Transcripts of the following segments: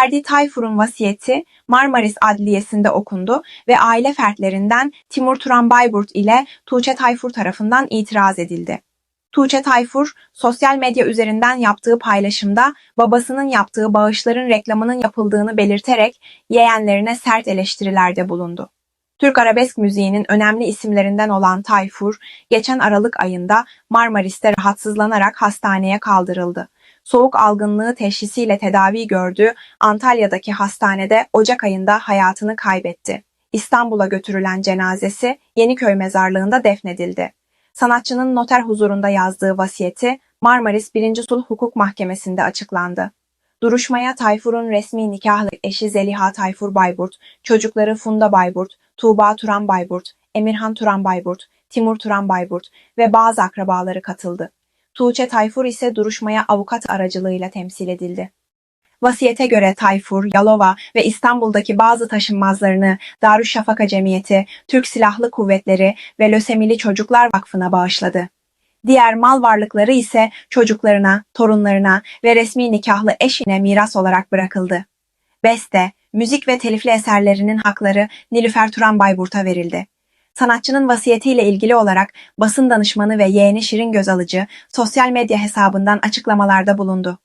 Ferdi Tayfur'un vasiyeti Marmaris Adliyesi'nde okundu ve aile fertlerinden Timur Turan Bayburt ile Tuğçe Tayfur tarafından itiraz edildi. Tuğçe Tayfur, sosyal medya üzerinden yaptığı paylaşımda babasının yaptığı bağışların reklamının yapıldığını belirterek yeğenlerine sert eleştirilerde bulundu. Türk arabesk müziğinin önemli isimlerinden olan Tayfur, geçen Aralık ayında Marmaris'te rahatsızlanarak hastaneye kaldırıldı. Soğuk algınlığı teşhisiyle tedavi gördüğü Antalya'daki hastanede Ocak ayında hayatını kaybetti. İstanbul'a götürülen cenazesi Yeniköy mezarlığında defnedildi. Sanatçının noter huzurunda yazdığı vasiyeti Marmaris 1. Sulh Hukuk Mahkemesi'nde açıklandı. Duruşmaya Tayfur'un resmi nikahlı eşi Zeliha Tayfur Bayburt, çocukları Funda Bayburt, Tuğba Turan Bayburt, Emirhan Turan Bayburt, Timur Turan Bayburt ve bazı akrabaları katıldı. Tuğçe Tayfur ise duruşmaya avukat aracılığıyla temsil edildi. Vasiyete göre Tayfur, Yalova ve İstanbul'daki bazı taşınmazlarını Darüşşafaka Cemiyeti, Türk Silahlı Kuvvetleri ve Lösemili Çocuklar Vakfı'na bağışladı. Diğer mal varlıkları ise çocuklarına, torunlarına ve resmi nikahlı eşine miras olarak bırakıldı. Beste, müzik ve telifli eserlerinin hakları Nilüfer Turan Bayburt'a verildi. Sanatçının vasiyetiyle ilgili olarak basın danışmanı ve yeğeni Şirin Gözalıcı sosyal medya hesabından açıklamalarda bulundu.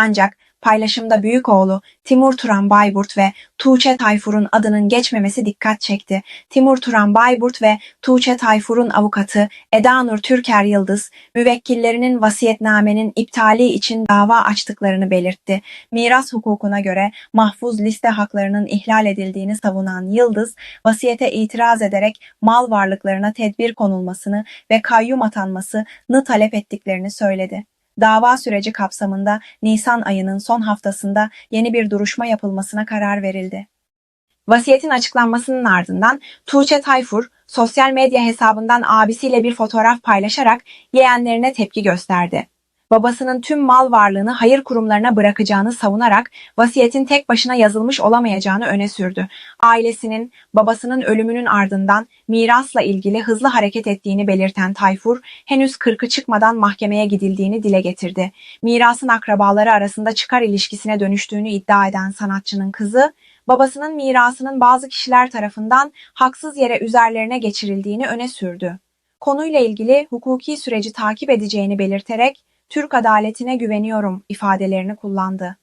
Ancak paylaşımda büyük oğlu Timur Turan Bayburt ve Tuğçe Tayfur'un adının geçmemesi dikkat çekti. Timur Turan Bayburt ve Tuğçe Tayfur'un avukatı Eda Nur Türker Yıldız, müvekkillerinin vasiyetnamenin iptali için dava açtıklarını belirtti. Miras hukukuna göre mahfuz liste haklarının ihlal edildiğini savunan Yıldız, vasiyete itiraz ederek mal varlıklarına tedbir konulmasını ve kayyum atanmasını talep ettiklerini söyledi. Dava süreci kapsamında Nisan ayının son haftasında yeni bir duruşma yapılmasına karar verildi. Vasiyetin açıklanmasının ardından Tuğçe Tayfur sosyal medya hesabından abisiyle bir fotoğraf paylaşarak yeğenlerine tepki gösterdi. Babasının tüm mal varlığını hayır kurumlarına bırakacağını savunarak vasiyetin tek başına yazılmış olamayacağını öne sürdü. Ailesinin babasının ölümünün ardından mirasla ilgili hızlı hareket ettiğini belirten Tayfur, henüz kırkı çıkmadan mahkemeye gidildiğini dile getirdi. Mirasın akrabaları arasında çıkar ilişkisine dönüştüğünü iddia eden sanatçının kızı, babasının mirasının bazı kişiler tarafından haksız yere üzerlerine geçirildiğini öne sürdü. Konuyla ilgili hukuki süreci takip edeceğini belirterek Türk adaletine güveniyorum ifadelerini kullandı.